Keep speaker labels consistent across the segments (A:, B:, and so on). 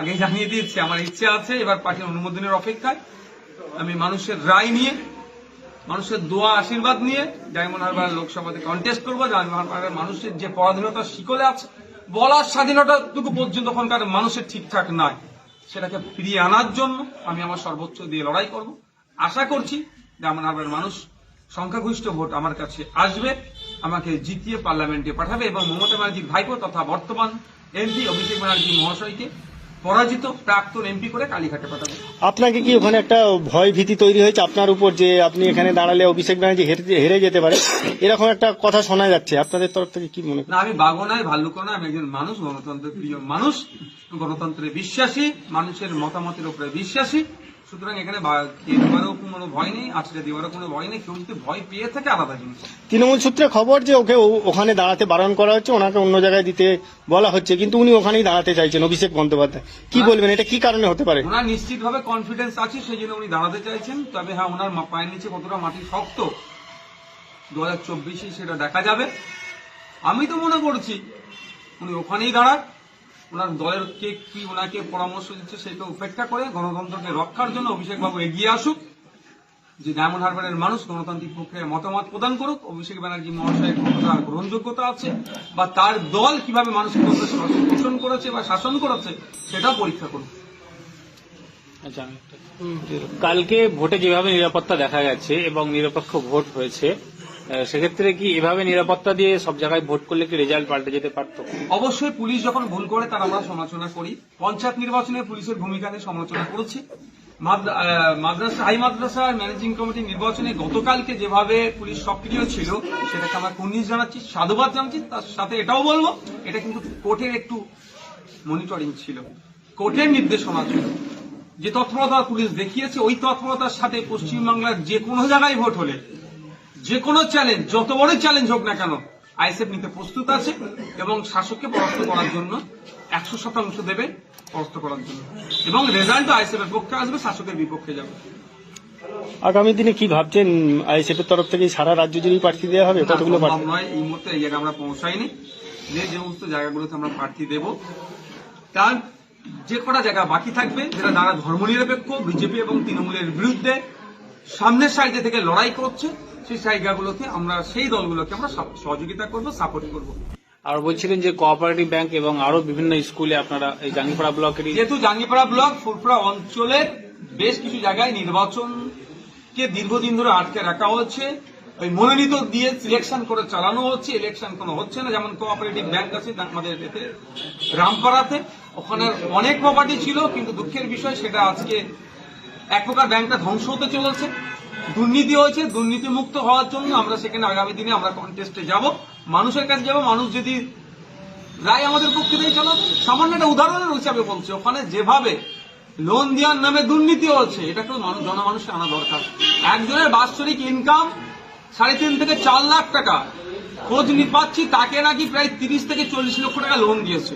A: আগে জানিয়ে দিয়েছি, আমার ইচ্ছে আছে এবার পার্টির অনুমোদনের অপেক্ষায়। আমি মানুষের রায় নিয়ে, মানুষের দোয়া, আশীর্বাদ নিয়ে ডায়মন্ড হারবার লোকসভাতে কন্টেস্ট করব, ডায়মন্ড হারবারের মানুষের যে পরাধীনতা শিকলে আছে, বলার স্বাধীনতা স্বাধীনতাটুকু পর্যন্ত ওখানকার মানুষের ঠিকঠাক নাই। সেটাকে ফিরিয়ে আনার জন্য আমি আমার সর্বোচ্চ দিয়ে লড়াই করব। আশা করছি ডায়মন্ড হারবার মানুষ সংখ্যাগরিষ্ঠ ভোট আমার কাছে আসবে, আমাকে জিতিয়ে পার্লামেন্টে পাঠাবে এবং মমতা ব্যানার্জির ভাইপো তথা বর্তমান এমপি অভিষেক ব্যানার্জি মহাশয়কে পরাজিত প্রাক্তন এমপি করে কালীঘাটে পাঠাবে।
B: আপনাকে কি ওখানে একটা ভয় ভীতি তৈরি হয়েছে আপনার উপর যে আপনি এখানে দাঁড়ালে অভিষেক ব্যানার্জি হেরে- হেরে যেতে পারে? এরকম একটা কথা শোনা যাচ্ছে। আপনাদের তরফ থেকে কি মনে
A: না আমি বাগনায় ভাল্লুকনা আমি একজন মানুষ গণতন্ত্রের প্রিয় মানুষ গণতন্ত্রে বিশ্বাসী মানুষের মতামতের উপরে বিশ্বাসী। সুতরাং এখানে দেওয়ারও কোনো ভয় নেই দেওয়ারও কোনো ভয় নেই। কেউ যদি ভয় পেয়ে থাকে আলাদা জিনিস।
B: তৃণমূল সূত্রে খবর যে ওকে ওখানে দাঁড়াতে বারণ করা হচ্ছে ওনাকে অন্য জায়গায় দিতে বলা হচ্ছে কিন্তু উনি ওখানেই দাঁড়াতে চাইছেন অভিষেক বন্দ্যোপাধ্যায়। কি বলবেন? এটা কি কারণে হতে পারে?
A: ওনার নিশ্চিতভাবে কনফিডেন্স আছে সেই জন্য উনি দাঁড়াতে চাইছেন। তবে হ্যাঁ ওনার পায়ের নিচে কতটা মাটি শক্ত দু হাজার চব্বিশে সেটা দেখা যাবে। আমি তো মনে করছি উনি ওখানেই দাঁড়ান ওনার দলের কে কি ওনাকে পরামর্শ দিচ্ছে সেটা উপেক্ষা করে গণতন্ত্রকে রক্ষার জন্য অভিষেক বাবু এগিয়ে আসুক। যে ডায়মন্ড হারবারের মানুষ গণতান্ত্রিক প্রক্রিয়ায় মতামত প্রদান করুক, অভিষেক ব্যানার্জি মহাশয়ের কতটা গ্রহণযোগ্যতা আছে বা তার দল কীভাবে শাসন পোষণ করেছে বা শাসন করেছে সেটাও পরীক্ষা করুক।
C: আচ্ছা কালকে ভোটে যেভাবে নিরাপত্তা দেখা গেছে এবং নিরপেক্ষ ভোট হয়েছে সেক্ষেত্রে কি এভাবে নিরাপত্তা দিয়ে সব জায়গায় ভোট করলে কি রেজাল্ট পাল্টে যেতে পারতো?
A: অবশ্যই পুলিশ যখন ভুল করে তার আমরা সমালোচনা করি। পঞ্চায়েত নির্বাচনে পুলিশের ভূমিকা নিয়ে সমালোচনা করেছি। মাদ্রাসা হাই মাদ্রাসার ম্যানেজিং কমিটি নির্বাচনে গতকালকে যেভাবে পুলিশ সক্রিয় ছিল, সেটাকে আমরা কুর্নিশ জানাচ্ছি, সাধুবাদ জানাচ্ছি, তার সাথে এটাও বলব, এটা কিন্তু কোর্টের একটু মনিটরিং ছিল। কোর্টের নির্দেশনা ছিল। যে তৎপরতা পুলিশ দেখিয়েছে, ওই তৎপরতার সাথে পশ্চিমবাংলার যে কোনো জায়গায় ভোট হলে যে কোনো চ্যালেঞ্জ যত বড় চ্যালেঞ্জ হোক না কেন আইএসএফ নিতে প্রস্তুত আছে এবং শাসককে পরাস্ত করার জন্য একশো শতাংশ দেবে পরাস্ত করার জন্য। এবং রেজাল্ট আইএসএফ এর পক্ষে আসবে শাসকের বিপক্ষে যাবে।
B: আগামী দিনে কি ভাবছেন আইএসএফ এর তরফ থেকে? সারা রাজ্য জুড়েই প্রার্থী দেওয়া হবে? কতগুলো
A: নয় এই মুহূর্তে এই জায়গায় আমরা পৌঁছাইনি। যে যে সমস্ত জায়গাগুলোতে আমরা প্রার্থী দেব তার যে কটা জায়গা বাকি থাকবে যেটা যারা ধর্মনিরপেক্ষ বিজেপি এবং তৃণমূলের বিরুদ্ধে সামনের সাইডে থেকে লড়াই করছে সেই জায়গাগুলোতে আমরা সেই দলগুলোকে আমরা সহযোগিতা করব সাপোর্ট করব।
C: আর বলছিলেন যে কোঅপারেটিভ ব্যাংক এবং আরও বিভিন্ন স্কুলে আপনারা এই জাঙ্গিপাড়া ব্লকেরই
A: যেহেতু জাঙ্গিপাড়া ব্লক ফুরফুরা অঞ্চলের বেশ কিছু জায়গায় নির্বাচনকে দীর্ঘদিন ধরে আটকে রাখা হচ্ছে। ওই মনোনীত দিয়ে সিলেকশন করে চালানো হচ্ছে ইলেকশন কোনো হচ্ছে না। যেমন কোঅপারেটিভ ব্যাংক আছে আমাদের এতে রামপাড়াতে। ওখানে অনেক প্রপার্টি ছিল কিন্তু দুঃখের বিষয় সেটা আজকে এক প্রকার ব্যাংকটা ধ্বংস হতে চলেছে, দুর্নীতি হয়েছে দুর্নীতি মুক্ত হওয়ার জন্য আমরা সেখানে আগামী দিনে আমরা কন্টেস্টে যাব। মানুষের কাছে যাব, মানুষ যদি রায় আমাদের পক্ষে দিয়ে, চলো। সামান্য একটা উদাহরণের হিসাবে বলছে, ওখানে যেভাবে লোন দেওয়ার নামে দুর্নীতি হচ্ছে এটাকে মানুষ জনমানুষকে আনা দরকার। একজনের বাৎসরিক ইনকাম সাড়ে তিন থেকে চার লাখ টাকা। খোঁজ পাচ্ছি, তাকে নাকি প্রায় তিরিশ থেকে চল্লিশ লক্ষ টাকা লোন দিয়েছে।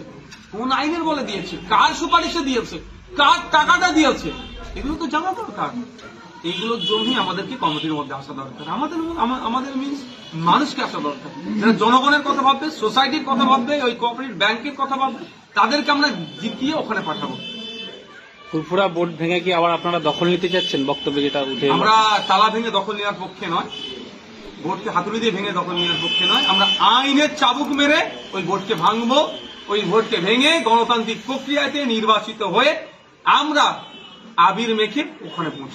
A: কোন আইনের বলে দিয়েছে, কার সুপারিশে দিয়েছে, কার টাকাটা দিয়েছে। এগুলো তো জানা দরকার। এইগুলোর জন্যই আমাদেরকে কমিটির মধ্যে আসা দরকার। আমাদের আমাদের মিনস মানুষকে আসা দরকার। যারা জনগণের কথা ভাববে সোসাইটির কথা ভাববে ওই কোঅপারেটিভ ব্যাংকের কথা ভাববে তাদেরকে আমরা জিতিয়ে ওখানে পাঠাবো।
C: ফুরফুরা বোর্ড ভেঙে কি আবার আপনারা দখল নিতে চাচ্ছেন? বক্তব্যে যেটা উঠে
A: আমরা তালা ভেঙে দখল নেওয়ার পক্ষে নয়। ভোটকে হাতুড়ি দিয়ে ভেঙে দখল নেওয়ার পক্ষে নয়। আমরা আইনের চাবুক মেরে ওই ভোটকে ভাঙবো ওই ভোটকে ভেঙে গণতান্ত্রিক প্রক্রিয়াতে নির্বাচিত হয়ে আমরা আবির মেখে ওখানে পৌঁছাবো